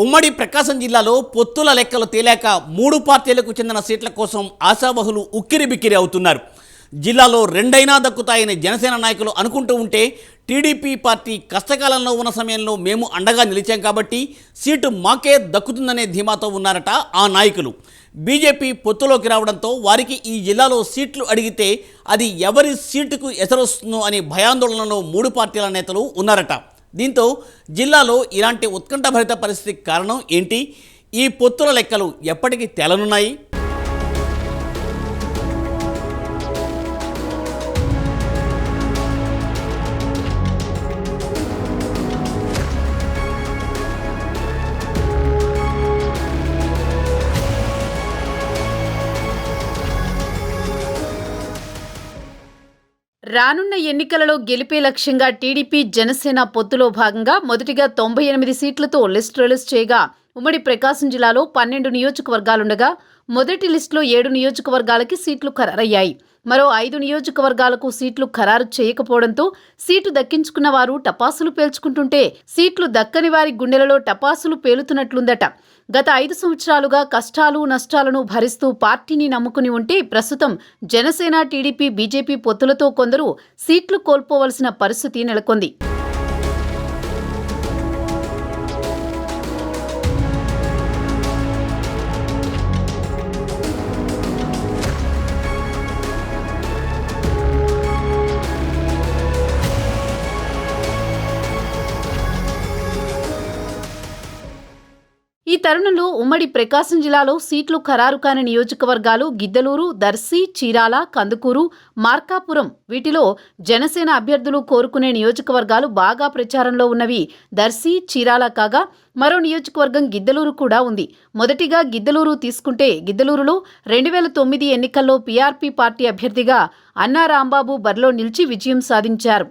ఉమ్మడి ప్రకాశం జిల్లాలో పొత్తుల లెక్కలు తేలాక మూడు పార్టీలకు చెందిన సీట్ల కోసం ఆశావహులు ఉక్కిరిబిక్కిరి అవుతున్నారు. జిల్లాలో రెండైనా దక్కుతాయని జనసేన నాయకులు అనుకుంటూ ఉంటే టీడీపీ పార్టీ కష్టకాలంలో ఉన్న సమయంలో మేము అండగా నిలిచాం కాబట్టి సీటు మాకే దక్కుతుందనే ధీమాతో ఉన్నారట ఆ నాయకులు. బీజేపీ పొత్తులోకి రావడంతో వారికి ఈ జిల్లాలో సీట్లు అడిగితే అది ఎవరి సీటుకు ఎసరొస్తుందో అనే భయాందోళనలో మూడు పార్టీల నేతలు ఉన్నారట. దీంతో జిల్లాలో ఇలాంటి ఉత్కంఠభరిత పరిస్థితికి కారణం ఏంటి? ఈ పొత్తుల లెక్కలు ఎప్పటికీ తేలనున్నాయి. రానున్న ఎన్నికలలో గెలిపే లక్ష్యంగా టీడీపీ జనసేన పొత్తులో భాగంగా మొదటిగా తొంభై ఎనిమిది సీట్లతో లిస్ట్ రిలీజ్ చేయగా ఉమ్మడి ప్రకాశం జిల్లాలో పన్నెండు నియోజకవర్గాలుండగా మొదటి లిస్టులో ఏడు నియోజకవర్గాలకి సీట్లు ఖరారయ్యాయి. మరో ఐదు నియోజకవర్గాలకు సీట్లు ఖరారు చేయకపోవడంతో సీటు దక్కించుకున్న వారు టపాసులు పేల్చుకుంటుంటే సీట్లు దక్కని వారి గుండెలలో టపాసులు పేలుతున్నట్లుందట. గత ఐదు సంవత్సరాలుగా కష్టాలు నష్టాలను భరిస్తూ పార్టీని నమ్ముకుని ఉంటే ప్రస్తుతం జనసేన టీడీపీ బీజేపీ పొత్తులతో కొందరు సీట్లు కోల్పోవలసిన పరిస్థితి నెలకొంది. తరుణంలో ఉమ్మడి ప్రకాశం జిల్లాలో సీట్లు ఖరారు కాని నియోజకవర్గాలు గిద్దలూరు దర్శి చీరాల కందుకూరు మార్కాపురం వీటిలో జనసేన అభ్యర్థులు కోరుకునే నియోజకవర్గాలు బాగా ప్రచారంలో ఉన్నవి. దర్శి చీరాల కాగా మరో నియోజకవర్గం గిద్దలూరు కూడా ఉంది. మొదటిగా గిద్దలూరు తీసుకుంటే గిద్దలూరులో రెండు వేల తొమ్మిది ఎన్నికల్లో పీఆర్పీ పార్టీ అభ్యర్థిగా అన్నా రాంబాబు బరిలో నిలిచి విజయం సాధించారు.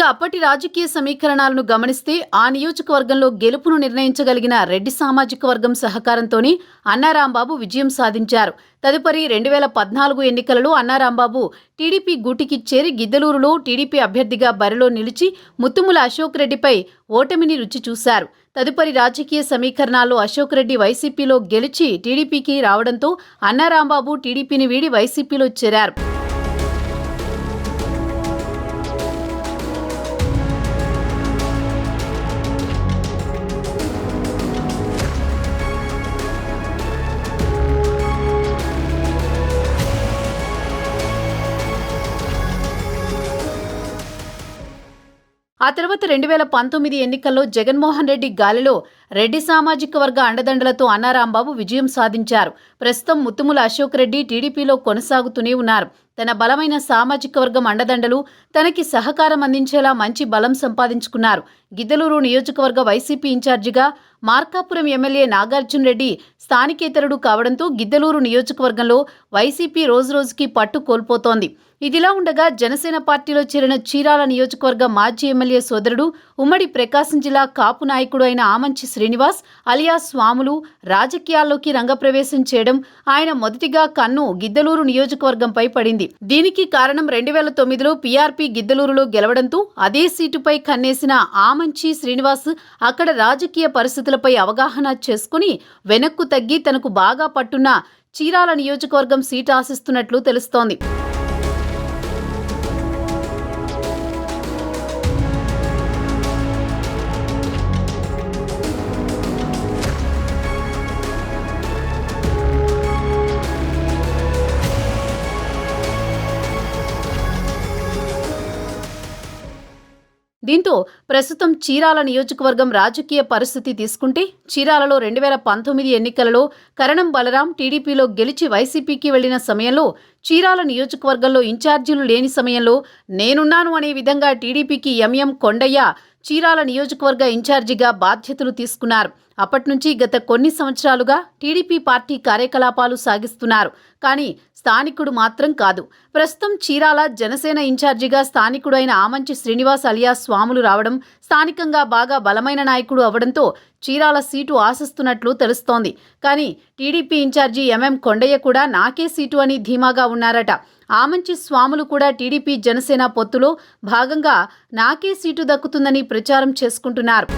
ఇక అప్పటి రాజకీయ సమీకరణాలను గమనిస్తే ఆ నియోజకవర్గంలో గెలుపును నిర్ణయించగలిగిన రెడ్డి సామాజిక వర్గం సహకారంతోనే అన్నారాంబాబు విజయం సాధించారు. తదుపరి రెండు వేల పద్నాలుగు ఎన్నికలలో అన్నారాంబాబు టీడీపీ గూటికి చేరి గిద్దలూరులో టీడీపీ అభ్యర్థిగా బరిలో నిలిచి ముత్తుముల అశోక్ రెడ్డిపై ఓటమిని రుచి చూశారు. తదుపరి రాజకీయ సమీకరణాల్లో అశోక్ రెడ్డి వైసీపీలో గెలిచి టీడీపీకి రావడంతో అన్నారాంబాబు టీడీపీని వీడి వైసీపీలో చేరారు. ఆ తర్వాత రెండు వేల పంతొమ్మిది ఎన్నికల్లో జగన్మోహన్ రెడ్డి గాలిలో రెడ్డి సామాజిక వర్గ అండదండలతో అన్నారాంబాబు విజయం సాధించారు. ప్రస్తుతం ముత్తుముల అశోక్ రెడ్డి టీడీపీలో కొనసాగుతూనే ఉన్నారు. తన బలమైన సామాజిక వర్గం అండదండలు తనకి సహకారం అందించేలా మంచి బలం సంపాదించుకున్నారు. గిద్దలూరు నియోజకవర్గ వైసీపీ ఇన్ఛార్జిగా మార్కాపురం ఎమ్మెల్యే నాగార్జున రెడ్డి స్థానికేతరుడు కావడంతో గిద్దలూరు నియోజకవర్గంలో వైసీపీ రోజురోజుకి పట్టు కోల్పోతోంది. ఇదిలా ఉండగా జనసేన పార్టీలో చేరిన చీరాల నియోజకవర్గ మాజీ ఎమ్మెల్యే సోదరుడు ఉమ్మడి ప్రకాశం జిల్లా కాపు నాయకుడు అయిన ఆమంచి శ్రీనివాస్ అలియా స్వాములు రాజకీయాల్లోకి రంగప్రవేశం చేయడం ఆయన మొదటిగా కన్ను గిద్దలూరు నియోజకవర్గంపై పడింది. దీనికి కారణం రెండు వేల తొమ్మిదిలో పీఆర్పీ గిద్దలూరులో గెలవడంతో అదే సీటుపై కన్నేసిన ఆమంచి శ్రీనివాస్ అక్కడ రాజకీయ పరిస్థితులపై అవగాహన చేసుకుని వెనక్కు తగ్గి తనకు బాగా పట్టున్న చీరాల నియోజకవర్గం సీటు ఆశిస్తున్నట్లు తెలుస్తోంది. దీంతో ప్రస్తుతం చీరాల నియోజకవర్గం రాజకీయ పరిస్థితి తీసుకుంటే చీరాలలో రెండు వేల పంతొమ్మిది ఎన్నికలలో కరణం బలరాం టీడీపీలో గెలిచి వైసీపీకి వెళ్ళిన సమయంలో చీరాల నియోజకవర్గంలో ఇన్ఛార్జీలు లేని సమయంలో నేనున్నాను అనే విధంగా టీడీపీకి ఎంఎం కొండయ్య చీరాల నియోజకవర్గ ఇన్ఛార్జిగా బాధ్యతలు తీసుకున్నారు. అప్పట్నుంచి గత కొన్ని సంవత్సరాలుగా టీడీపీ పార్టీ కార్యకలాపాలు సాగిస్తున్నారు. కానీ స్థానికుడు మాత్రం కాదు. ప్రస్తుతం చీరాల జనసేన ఇన్ఛార్జిగా స్థానికుడైన ఆమంచి శ్రీనివాస్ అలియా స్వాములు రావడం స్థానికంగా బాగా బలమైన నాయకుడు అవడంతో చీరాల సీటు ఆశిస్తున్నట్లు తెలుస్తోంది. కానీ టీడీపీ ఇన్ఛార్జి ఎంఎం కొండయ్య కూడా నాకే సీటు అని ధీమాగా ఉన్నారట. ఆమంచి స్వాములు కూడా టీడీపీ జనసేన పొత్తులో భాగంగా నాకే సీటు దక్కుతుందని ప్రచారం చేసుకుంటున్నారు.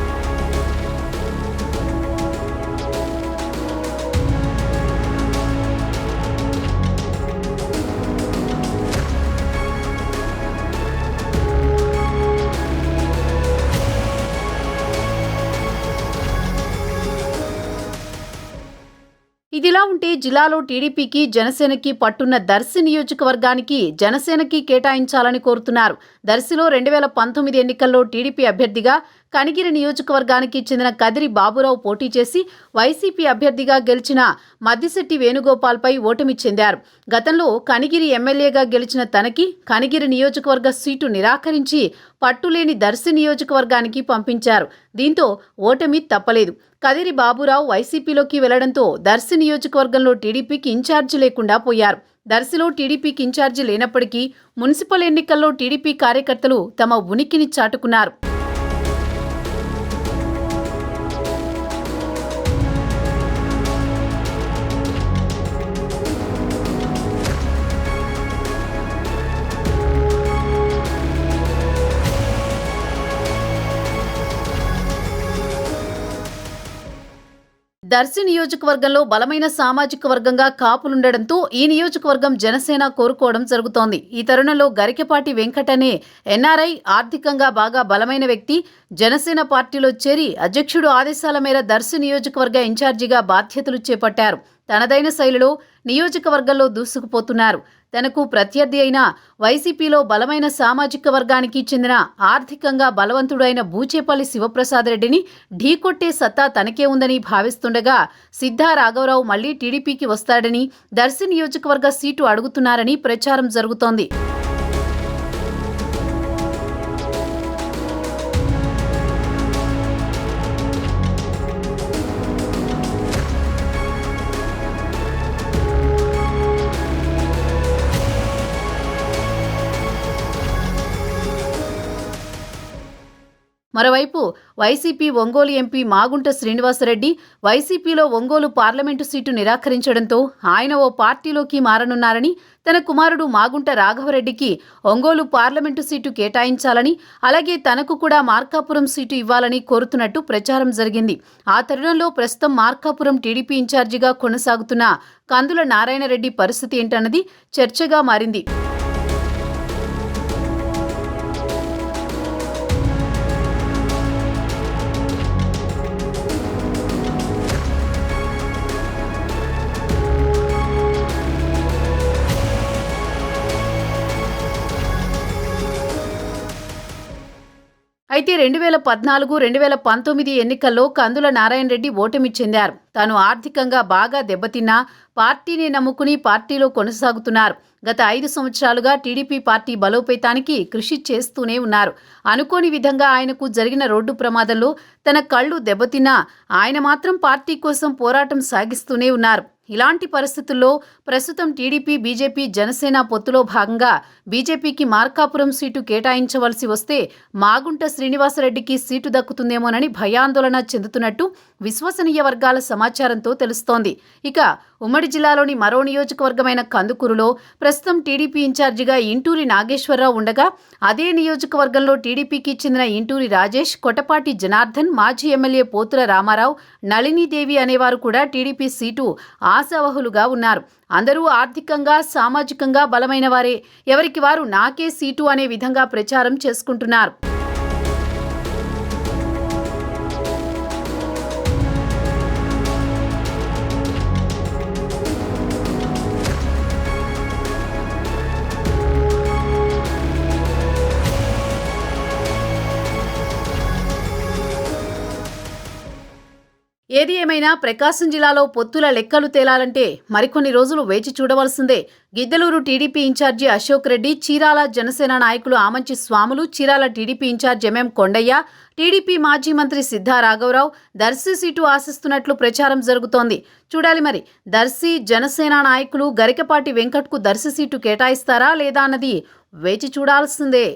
ఇదిలా ఉంటే జిల్లాలో టీడీపీకి జనసేనకి పట్టున్న దర్శి నియోజకవర్గానికి జనసేనకి కేటాయించాలని కోరుతున్నారు. దర్శిలో రెండు వేల పంతొమ్మిది ఎన్నికల్లో టీడీపీ అభ్యర్థిగా కనిగిరి నియోజకవర్గానికి చెందిన కదిరి బాబురావు పోటీ చేసి వైసీపీ అభ్యర్థిగా గెలిచిన మద్దిశెట్టి వేణుగోపాల్పై ఓటమి చెందారు. గతంలో కనిగిరి ఎమ్మెల్యేగా గెలిచిన తనకి కనిగిరి నియోజకవర్గ సీటు నిరాకరించి పట్టులేని దర్శి నియోజకవర్గానికి పంపించారు. దీంతో ఓటమి తప్పలేదు. కదిరి బాబురావు వైసీపీలోకి వెళ్ళడంతో దర్శి నియోజకవర్గంలో టీడీపీకి ఇన్ఛార్జి లేకుండా పోయారు. దర్శిలో టీడీపీకి ఇన్ఛార్జి లేనప్పటికీ మున్సిపల్ ఎన్నికల్లో టీడీపీ కార్యకర్తలు తమ ఉనికిని చాటుకున్నారు. దర్శి నియోజకవర్గంలో బలమైన సామాజిక వర్గంగా కాపులుండడంతో ఈ నియోజకవర్గం జనసేన కోరుకోవడం జరుగుతోంది. ఈ తరుణంలో గరికపాటి వెంకటనే ఎన్ఆర్ఐ ఆర్థికంగా బాగా బలమైన వ్యక్తి జనసేన పార్టీలో చేరి అధ్యక్షుడు ఆదేశాల మేర దర్శి నియోజకవర్గ ఇన్ఛార్జిగా బాధ్యతలు చేపట్టారు. తనదైన శైలిలో నియోజకవర్గంలో దూసుకుపోతున్నారు. తనకు ప్రత్యర్థి అయిన వైసీపీలో బలమైన సామాజిక వర్గానికి చెందిన ఆర్థికంగా బలవంతుడైన బూచేపల్లి శివప్రసాద్ రెడ్డిని ఢీకొట్టే సత్తా తనకే ఉందని భావిస్తుండగా సిద్ధా రాఘవరావు మళ్ళీ టీడీపీకి వస్తాడని దర్శి నియోజకవర్గ సీటు అడుగుతున్నారని ప్రచారం జరుగుతోంది. మరోవైపు వైసీపీ ఒంగోలు ఎంపీ మాగుంట శ్రీనివాసరెడ్డి వైసీపీలో ఒంగోలు పార్లమెంటు సీటు నిరాకరించడంతో ఆయన ఓ పార్టీలోకి మారనున్నారని తన కుమారుడు మాగుంట రాఘవరెడ్డికి ఒంగోలు పార్లమెంటు సీటు కేటాయించాలని అలాగే తనకు కూడా మార్కాపురం సీటు ఇవ్వాలని కోరుతున్నట్టు ప్రచారం జరిగింది. ఆ తరుణంలో ప్రస్తుతం మార్కాపురం టీడీపీ ఇన్ఛార్జిగా కొనసాగుతున్న కందుల నారాయణరెడ్డి పరిస్థితి ఏంటన్నది చర్చగా మారింది. అయితే రెండు వేల పద్నాలుగు రెండు వేల పంతొమ్మిది ఎన్నికల్లో కందుల నారాయణ రెడ్డి ఓటమి చెందారు. తాను ఆర్థికంగా బాగా దెబ్బతిన్నా పార్టీని నమ్ముకుని పార్టీలో కొనసాగుతున్నారు. గత ఐదు సంవత్సరాలుగా టీడీపీ పార్టీ బలోపేతానికి కృషి చేస్తూనే ఉన్నారు. అనుకోని విధంగా ఆయనకు జరిగిన రోడ్డు ప్రమాదంలో తన కళ్ళు దెబ్బతిన్నా ఆయన మాత్రం పార్టీ కోసం పోరాటం సాగిస్తూనే ఉన్నారు. ఇలాంటి పరిస్థితుల్లో ప్రస్తుతం టీడీపీ బీజేపీ జనసేన పొత్తులో భాగంగా బీజేపీకి మార్కాపురం సీటు కేటాయించవలసి వస్తే మాగుంట శ్రీనివాసరెడ్డికి సీటు దక్కుతుందేమోనని భయాందోళన చెందుతున్నట్టు విశ్వసనీయ వర్గాల సమాచారంతో తెలుస్తోంది. ఇక ఉమ్మడి జిల్లాలోని మరో నియోజకవర్గమైన కందుకూరులో ప్రస్తుతం టీడీపీ ఇన్ఛార్జిగా ఇంటూరి నాగేశ్వరరావు ఉండగా అదే నియోజకవర్గంలో టీడీపీకి చెందిన ఇంటూరి రాజేష్ కొటపాటి జనార్దన్ మాజీ ఎమ్మెల్యే పోతుల రామారావు నళినీదేవి అనేవారు కూడా టీడీపీ సీటు ఆశావహులుగా ఉన్నారు. అందరూ ఆర్థికంగా సామాజికంగా బలమైన వారే ఎవరికి వారు నాకే సీటు అనే విధంగా ప్రచారం చేసుకుంటున్నారు. ఏది ఏమైనా ప్రకాశం జిల్లాలో పొత్తుల లెక్కలు తేలాలంటే మరికొన్ని రోజులు వేచి చూడవలసిందే. Giddaluru TDP in charge Ashok Reddy Chirala Janasena నాయకులు Amanchi Swamulu Chirala TDP in charge MM Kondaiah TDP మాజీ మంత్రి సిద్ధా రాఘవరావు దర్శి సీటు ఆశిస్తున్నట్లు ప్రచారం జరుగుతోంది. చూడాలి మరి దర్శి జనసేన నాయకులు గరికపాటి వెంకట్కు దర్శి సీటు కేటాయిస్తారా లేదా అన్నది వేచి చూడాల్సిందే.